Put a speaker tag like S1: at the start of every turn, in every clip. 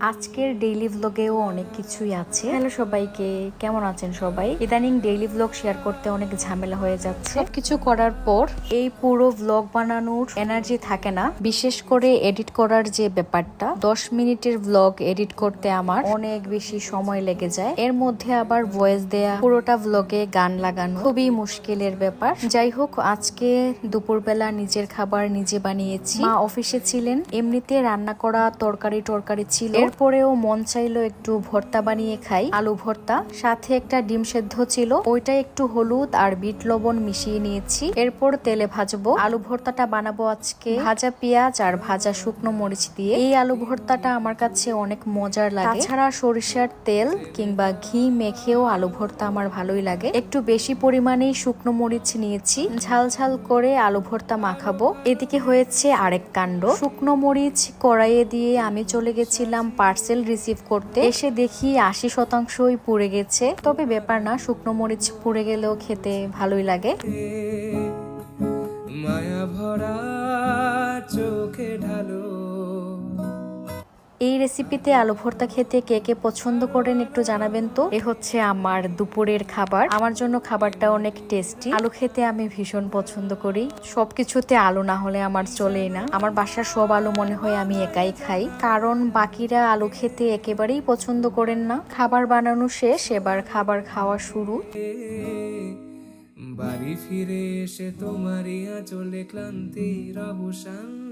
S1: আজকের ডেইলি ভ্লগেও অনেক কিছুই আছে। হ্যালো সবাইকে কেমন আছেন সবাই? ইদানিং ডেইলি ভ্লগ শেয়ার করতে অনেক ঝামেলা হয়ে যাচ্ছে। সবকিছু করার পর এই পুরো ভ্লগ বানানোর এনার্জি থাকে না। বিশেষ করে এডিট করার যে ব্যাপারটা দশ মিনিটের ভ্লগ এডিট করতে আমার অনেক বেশি সময় লেগে যায়। এর মধ্যে আবার ভয়েস দেয়া পুরোটা ভ্লগে গান লাগানো খুবই মুশকিলের ব্যাপার। যাই হোক আজকে দুপুরবেলা নিজের খাবার নিজে বানিয়েছি। মা অফিসে ছিলেন এমনিতে রান্না করা তরকারি টরকারি ছিল। এরপরেও মন চাইলো একটু ভর্তা বানিয়ে খাই। আলু ভর্তা, সাথে একটা ডিম সেদ্ধ ছিল। ওইটা একটু হলুদ আর বিট লবণ মিশিয়ে নিয়েছি। এরপর তেলে ভাজবো। আলু ভর্তাটা বানাবো আজকে। ভাজা পেঁয়াজ আর ভাজা শুকনো মরিচ দিয়ে। এই আলু ভর্তাটা আমার কাছে অনেক মজার লাগে। তাছাড়া সরিষার তেল কিংবা ঘি মেখেও আলু ভর্তা আমার ভালোই লাগে। একটু বেশি পরিমাণেই শুকনো মরিচ নিয়েছি। ঝাল ঝাল করে আলু ভর্তা মাখাবো। এদিকে হয়েছে আরেক কাণ্ড। শুকনো মরিচ কড়াইয়ে দিয়ে আমি চলে গেছিলাম পার্সেল রিসিভ করতে এসে দেখি আশি শতাংশই পুড়ে গেছে। তবে ব্যাপার না, শুকনো মরিচ পুড়ে গেলেও খেতে ভালোই লাগে।
S2: মায়া ভরা চোখে
S1: এই রেসিপিতে আলু ভর্তা খেতে কে কে পছন্দ করেন একটু জানাবেন তো? এ হচ্ছে আমার দুপুরের খাবার। আমার জন্য খাবারটা অনেক টেস্টি আলু খেতে আমি ভীষণ পছন্দ করি। সবকিছুতে আলু না হলে আমার চলেই না। আমার বাসার সব আলু মনে হয় আমি একাই খাই। কারণ বাকিরা আলু খেতে একেবারেই পছন্দ করেন না। খাবার বানানো শেষ, এবার খাবার খাওয়া শুরু।
S2: বাড়ি ফিরে এসে তোমারই আঁচলে ক্লান্তির অবসান।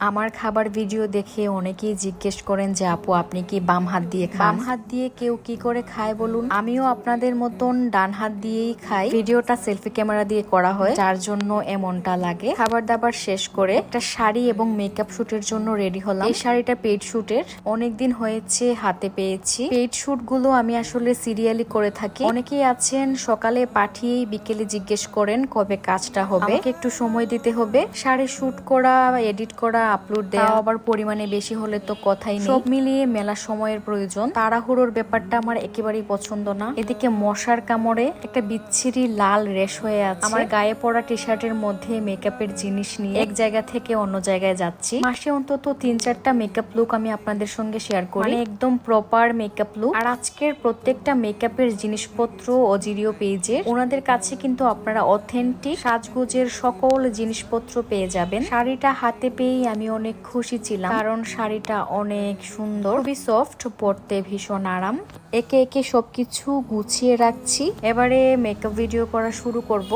S1: আমার খাবার ভিডিও দেখে অনেকেই জিজ্ঞেস করেন যে আপু আপনি কি বাম হাত দিয়ে খান? বাম হাত দিয়ে কেউ কি করে খায় বলুন? আমিও আপনাদের মতন ডান হাত দিয়েই খাই। ভিডিওটা সেলফি ক্যামেরা দিয়ে করা হয় যার জন্য এমনটা লাগে। খাবার দাবার শেষ করে একটা শাড়ি এবং মেকআপ শুটের জন্য রেডি হলাম। এই শাড়িটা পেড শুটের অনেকদিন হয়েছে হাতে পেয়েছি। পেড শুটগুলো আমি আসলে সিরিয়ালি করে থাকি। অনেকেই আছেন সকালে পাঠিয়েই বিকেলে জিজ্ঞেস করেন কবে কাজটা হবে। একটু সময় দিতে হবে। শাড়ি শুট করা এডিট করা আপলোড দেওয়া আবার পরিমাণে বেশি হলে তো কথাই নেই। সব মিলিয়ে মেলা সময়ের প্রয়োজন। তাড়াহুড়োর ব্যাপারটা আমার একেবারেই পছন্দ না। এদিকে মশার কামড়ে একটা বিচ্ছিরি লাল রেশ হয়ে আছে। আমার গায়ে পড়া টি শার্টের মধ্যে মেকআপের জিনিস নিয়ে এক জায়গা থেকে অন্য জায়গায় যাচ্ছি। মাসে অন্তত তিন চারটা মেকআপ লুক আমি আপনাদের সঙ্গে শেয়ার করি। মানে একদম প্রপার মেকআপ লুক আর আজকের প্রত্যেকটা মেকআপের জিনিসপত্র অজিরিও পেজের। ওনাদের কাছে কিন্তু আপনারা অথেন্টিক সাজগোজের সকল জিনিসপত্র পেয়ে যাবেন। শাড়িটা হাতে পেয়েই আমি অনেক খুশি ছিলাম। কারণ শাড়িটা অনেক সুন্দর, খুবই সফট পরতে ভীষণ আরাম। একে একে সবকিছু গুছিয়ে রাখছি। এবারে মেকআপ ভিডিও করা শুরু করব।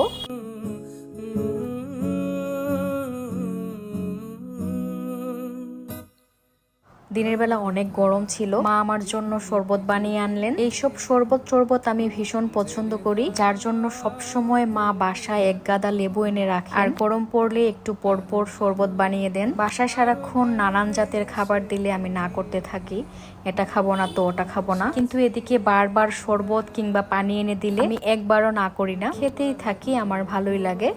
S1: দিনের বেলা অনেক গরম ছিল। মা আমার জন্য শরবত বানিয়ে আনলেন। এইসব শরবত শরবত আমি ভীষণ পছন্দ করি, যার জন্য সব সময় মা বাসায় এক গাদা লেবু এনে রাখে আর গরম পড়লে একটু পর পর শরবত বানিয়ে দেন। বাসায় সারাক্ষণ নানান জাতের খাবার দিলে আমি না করতে থাকি। এটা খাব না তো ওটা খাব না। কিন্তু এদিকে বারবার শরবত কিংবা পানি এনে দিলে আমি একবারও না করি না। খেতেই থাকি, আমার ভালোই লাগে।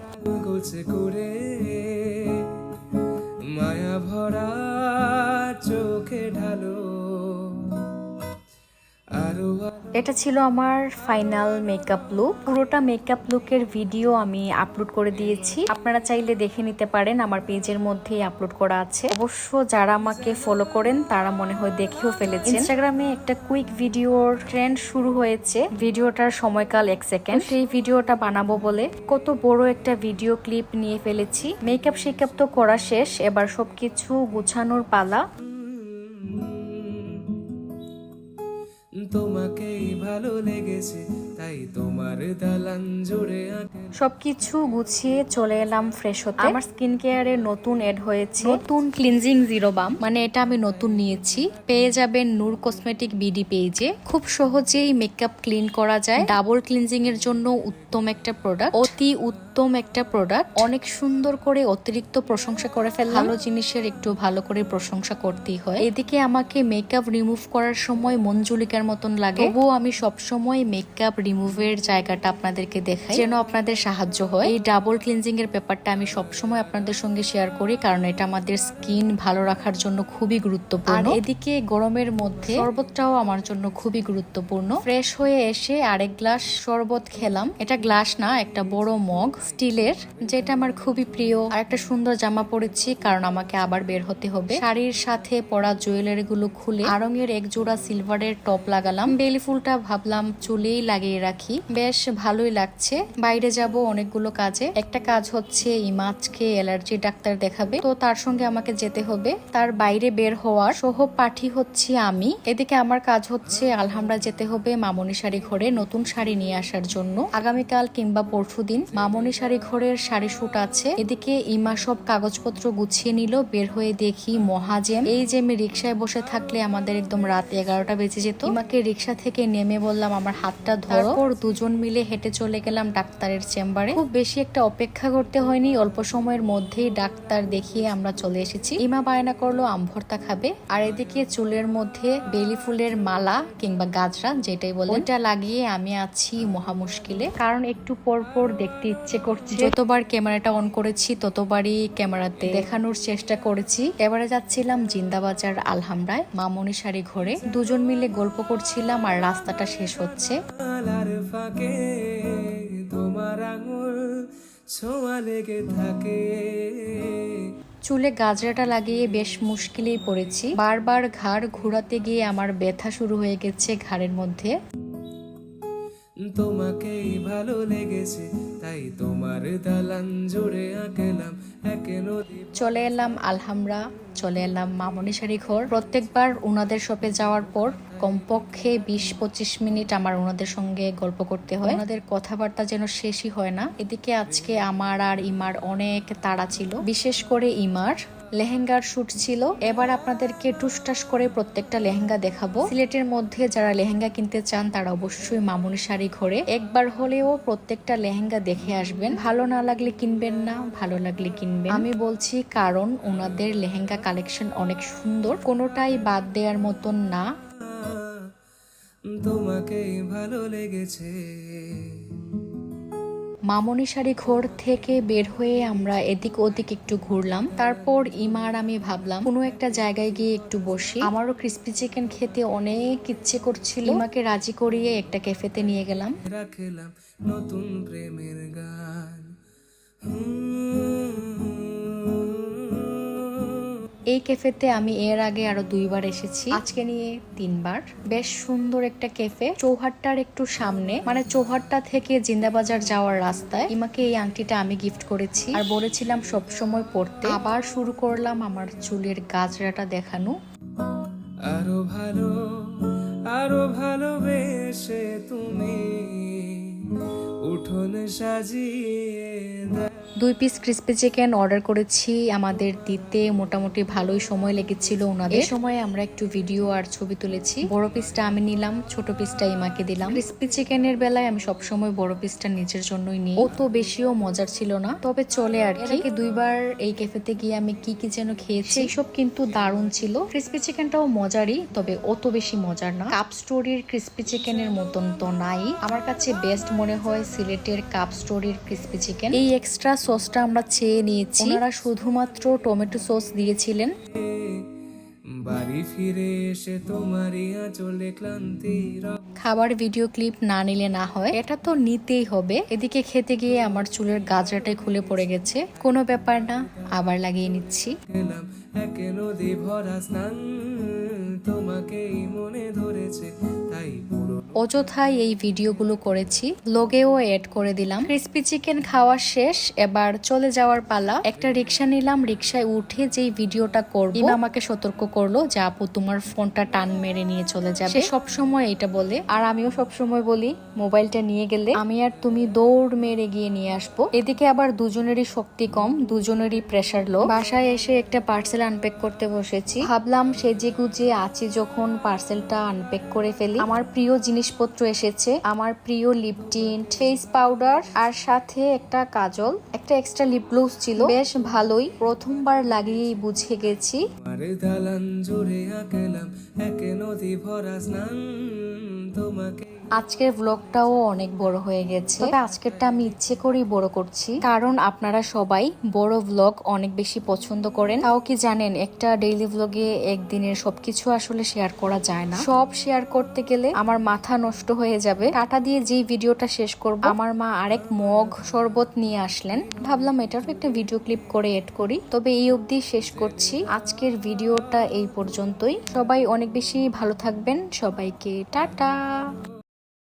S2: মায়া ভরা। চোখে
S1: এটা ছিল আমার ফাইনাল মেকআপ লুক পুরোটা মেকআপ লুকের ভিডিও আমি আপলোড করে দিয়েছি। আপনারা চাইলে দেখে নিতে পারেন, আমার পেজের মধ্যেই আপলোড করা আছে। অবশ্য যারা আমাকে ফলো করেন, তারা মনে হয় দেখেও ফেলেছে ইনস্টাগ্রামে একটা কুইক ভিডিওর ট্রেন্ড শুরু হয়েছে। ভিডিওটার সময়কাল এক সেকেন্ড সেই ভিডিওটা বানাবো বলে কত বড় একটা ভিডিও ক্লিপ নিয়ে ফেলেছি। মেকআপ শেকআপ তো করা শেষ, এবার সবকিছু গুছানোর পালা।
S2: তোমাকেই ভালো লেগেছে। তাই তোমার দালান জুড়ে
S1: সবকিছু গুছিয়ে চলে এলাম ফ্রেশ হতে। আমার স্কিন কেয়ারে নতুন এড হয়েছে। নতুন ক্লিনজিং জিরো বাম মানে এটা আমি নতুন নিয়েছি। পেয়ে যাবেন নূর কসমেটিক বিডি পেজে খুব সহজেই মেকআপ ক্লিন করা যায়। ডাবল ক্লিনজিং এর জন্য উত্তম একটা প্রোডাক্ট অতি উত্তম একটা প্রোডাক্ট অনেক সুন্দর করে অতিরিক্ত প্রশংসা করে ফেললাম। ভালো জিনিসের একটু ভালো করে প্রশংসা করতেই হয়। এদিকে আমাকে মেকআপ রিমুভ করার সময় মঞ্জুলিকার মতন লাগে। তবুও আমি সবসময় মেকআপ রিমুভের জায়গাটা আপনাদেরকে দেখাই। যেন আপনাদের সাহায্য হয়। এই ডাবল ক্লিনজিং এর ব্যাপারটা আমি সবসময় আপনাদের সঙ্গে শেয়ার করি কারণ এটা আমাদের স্কিন ভালো রাখার জন্য খুবই গুরুত্বপূর্ণ। এদিকে গরমের মধ্যে শরবতটাও আমার জন্য খুবই গুরুত্বপূর্ণ। ফ্রেশ হয়ে এসে আরেক গ্লাস শরবত খেলাম। এটা গ্লাস না একটা বড় মগ স্টিলের যেটা আমার খুবই প্রিয়। আর একটা সুন্দর জামা পরেছি কারণ আমাকে আবার বের হতে হবে। শাড়ির সাথে পরা জুয়েলারি গুলো খুলে আরঙের এক জোড়া সিলভারের টপ লাগালাম। বেলি ফুলটা ভাবলাম চুলেই লাগিয়ে রাখি। বেশ ভালোই লাগছে। বাইরে যাব অনেকগুলো কাজে। একটা কাজ হচ্ছে ইমাজকে অ্যালার্জি ডাক্তার দেখাবে। তো তার সঙ্গে আমাকে যেতে হবে। তার বাইরে বের হওয়ার সহপাঠী হচ্ছে আমি। এদিকে আমার কাজ হচ্ছে, আলহামরা যেতে হবে মামনি শাড়ি ঘরে নতুন শাড়ি নিয়ে আসার জন্য। আগামীকাল কিংবা পরশুদিন মামনি শাড়ি ঘরের শাড়ি শুট আছে। এদিকে ইমা সব কাগজপত্র গুছিয়ে নিল, বের হয়ে দেখি মহাজেম এই যে আমি রিক্সায় বসে থাকলে আমাদের একদম রাত এগারোটা বেজে যেত। ইমাকে রিক্সা থেকে নেমে বললাম, আমার হাতটা ধরো। তারপর দুজন মিলে হেঁটে চলে গেলাম ডাক্তারের চেম্বারে। খুব বেশি একটা অপেক্ষা করতে হয়নি অল্প সময়ের মধ্যেই ডাক্তার দেখিয়ে আমরা চলে এসেছি। ইমা বায়না করল আম ভর্তা খাবে। আর এদিকে চুলের মধ্যে বেলি ফুলের মালা কিংবা গাজরা যেটাই বলে ওইটা লাগিয়ে আমি আছি মহা মুশকিলে কারণ একটু পর পর দেখতে ইচ্ছে করছে। যতবার ক্যামেরাটা অন করেছি ততবারই ক্যামেরাতে দেখানোর চেষ্টা করেছি। এবারে যাচ্ছিলাম জিন্দাবাজার আলহামরায় মামনি শাড়ি ঘরে। দুজন মিলে গল্প করছিলাম আর রাস্তাটা শেষ হচ্ছে।
S2: আলার ফাঁকে তোমার আঙুল ছোঁয়া লেগে থাকে।
S1: চুলে গাজরাটা লাগিয়ে বেশ মুশকিলেই পড়েছি। বারবার ঘাড় ঘোরাতে গিয়ে আমার ব্যথা শুরু হয়ে গেছে ঘাড়ের মধ্যে।
S2: তোমাকেই ভালো লেগেছে তাই তোমার দালান জুড়ে আঁকলাম
S1: চলে এলাম আলহামরা চলে এলাম মামনি শাড়ি ঘর। প্রত্যেকবার ওনাদের শপে যাওয়ার পর কমপক্ষে বিশ পঁচিশ মিনিট আমার ওনাদের সঙ্গে গল্প করতে হয়। ওনাদের কথাবার্তা যেন শেষই হয় না। এদিকে আজকে আমার আর ইমার অনেক তাড়া ছিল। বিশেষ করে ইমার। লেহেঙ্গার শুট ছিল। এবার আপনাদেরকে টুসটাস করে প্রত্যেকটা লেহেঙ্গা দেখাবো। সিলেটের মধ্যে যারা লেহেঙ্গা কিনতে চান, তারা অবশ্যই মামুনি শাড়ি ঘরে। একবার হলেও প্রত্যেকটা লেহেঙ্গা দেখে আসবেন। ভালো না লাগলে কিনবেন না, ভালো লাগলে কিনবেন। আমি বলছি কারণ ওনাদের লেহেঙ্গা কালেকশন অনেক সুন্দর। কোনোটাই বাদ দেওয়ার মতন না।
S2: তোমাকেই ভালো লেগেছে।
S1: মামনি শাড়ি ঘর থেকে বের হয়ে আমরা এদিক ওদিক একটু ঘুরলাম। তারপর ইমার আমি ভাবলাম কোনো একটা জায়গায় গিয়ে একটু বসি। আমারও ক্রিস্পি চিকেন খেতে অনেক ইচ্ছে করছিল। ইমাকে রাজি করিয়ে একটা ক্যাফেতে নিয়ে গেলাম।
S2: রাখলাম নতুন প্রেমের গান।
S1: এই ক্যাফেতে আমি এর আগে আরও দুইবার এসেছি। আজকে নিয়ে তিনবার। বেশ সুন্দর একটা ক্যাফে চৌহাট্টার একটু সামনে। মানে চৌহাট্টা থেকে জিন্দাবাজার যাওয়ার রাস্তায় ইমাকে এই আংটিটা আমি গিফট করেছি। আর বলেছিলাম সব সময় পড়তে আবার শুরু করলাম আমার চুলের গাজরাটা দেখানো।
S2: আরও ভালো, আরও ভালোবেসে তুমি।
S1: দুই পিস ক্রিস্পি চিকেন অর্ডার করেছি, আমাদের দিতে মোটামুটি ভালোই সময় লেগেছিল ওনাদের। সময় আমরা একটু ভিডিও আর ছবি তুলেছি। বড় পিসটা আমি নিলাম, ছোট পিসটা ইমাকে দিলাম। ক্রিস্পি চিকেনের বেলায় আমি সবসময় বড় পিসটা নিজের জন্যই নিই। অত বেশিও মজার ছিল না। তবে চলে আর কি। দুইবার এই ক্যাফেতে গিয়ে আমি কি কি যেন খেয়েছি এইসব কিন্তু দারুণ ছিল। ক্রিস্পি চিকেনটাও মজারই, তবে অত বেশি মজার না। কাপ স্টোরির ক্রিস্পি চিকেনের মতন তো নাই। আমার কাছে বেস্ট মনে হয় সিলেটের কাপ স্টোরির ক্রিস্পি চিকেন এই এক্সট্রা সসটা আমরা চেয়ে নিয়েছি। ওনারা শুধুমাত্র টমেটো সস দিয়েছিলেন।
S2: বাড়ি ফিরে এসে তোমারই আঁচলে ক্লান্তি
S1: খাবার ভিডিও ক্লিপ না নিলে না হয়। এটা তো নিতেই হবে। এদিকে খেতে গিয়ে আমার চুলের গাজরাটাই খুলে পড়ে গেছে। কোনো ব্যাপার না আবার লাগিয়ে নিচ্ছি।
S2: এক নদী ভরা স্নান তোমাকেই মনে ধরেছে তাই পুরো
S1: অযথায় এই ভিডিওগুলো করেছি। লোগেও এড করে দিলাম। ক্রিস্পি চিকেন খাওয়া শেষ, এবার চলে যাওয়ার পালা। একটা রিক্সা নিলাম রিক্সায় উঠে যেই ভিডিওটা করব আমাকে সতর্ক করল যে, আপু, তোমার ফোনটা টান মেরে নিয়ে চলে যাবে। সব সময় এটা বলে। আর আমিও সব সময় বলি, মোবাইলটা নিয়ে গেলে আমি আর তুমি দৌড় মেরে গিয়ে নিয়ে আসব। এদিকে আবার দুজনেরই শক্তি কম, দুজনেরই প্রেসার লো বাসায় এসে একটা পার্সেল আনপ্যাক করতে বসেছি। ভাবলাম সেজে গুজে আছি যখন পার্সেলটা আনপ্যাক করে ফেলি। আমার প্রিয় জিনিস জিনিসপত্র এসেছে। আমার প্রিয় লিপ টিন্ট ফেস পাউডার আর সাথে একটা কাজল। একটা এক্সট্রা লিপ গ্লোস ছিল। বেশ ভালোই। প্রথমবার লাগিয়েই বুঝে গেছি।
S2: ভরা স্নান তোমাকে
S1: আজকের ব্লগটাও অনেক বড় হয়ে গেছে। তবে আজকেরটা আমি ইচ্ছে করেই বড় করছি। কারণ আপনারা সবাই বড় ব্লগ অনেক বেশি পছন্দ করেন। তাও কি জানেন, একটা ডেইলি ব্লগে একদিনের সবকিছু আসলে শেয়ার করা যায় না। সব শেয়ার করতে গেলে আমার মাথা নষ্ট হয়ে যাবে। টাটা দিয়ে যেই ভিডিওটা শেষ করব, আমার মা আরেক মগ শরবত নিয়ে আসলেন। ভাবলাম এটারও একটা ভিডিও ক্লিপ করে এড করি। তবে এই অবধি শেষ করছি। আজকের ভিডিওটা এই পর্যন্তই। সবাই অনেক বেশি ভালো থাকবেন। সবাইকে টাটা!